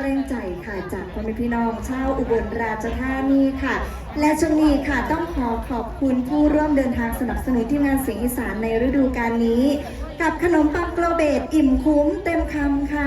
แรงใจค่ะจากพ่อแม่พี่น้องชาวอุบลราชธานีค่ะ และช่วงนี้ค่ะต้องขอขอบคุณผู้ร่วมเดินทางสนับสนุนที่งานเสียงอีสานในฤดูการนี้ กับขนมปังโกลเบตอิ่มคุ้มเต็มคำค่ะ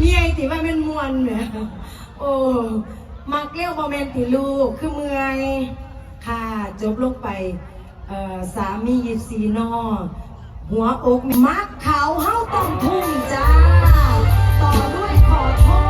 มีไอ้ยเมียติว่าเป็นมวนแหมโอ้มักเลี้ยวโมเมนติลูก คือเมื่อยค่ะจบลงไปสามียิบสีนอ หัวอกมักเขาเฮาต้องทุ่มจ้า ต่อด้วยขอโทษ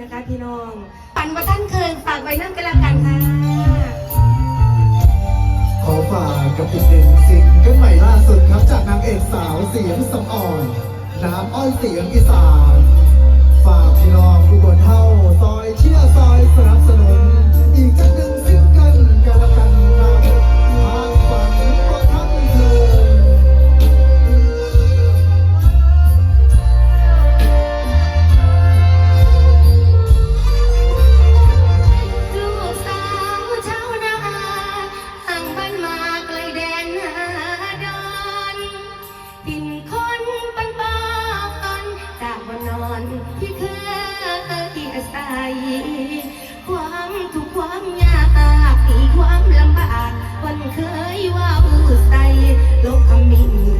นะคะพี่น้องฝันว่าท่านเคยฝากไว้นั่นกันละกันค่ะ ขอฝากกับอีกหนึ่งสิ่งก็ใหม่ล่าสุดครับจากนางเอกสาวเสียงสมอ่อน น้ำอ้อยเสียงอีสาน ฝากพี่น้องทุกคนเท่าซอยเชื่อซอยสนับสนุนอีกจังหนึ่ง ใสความทุกความยากความลำบากวันเคยว่าอู้ใส่โลกขมิ้น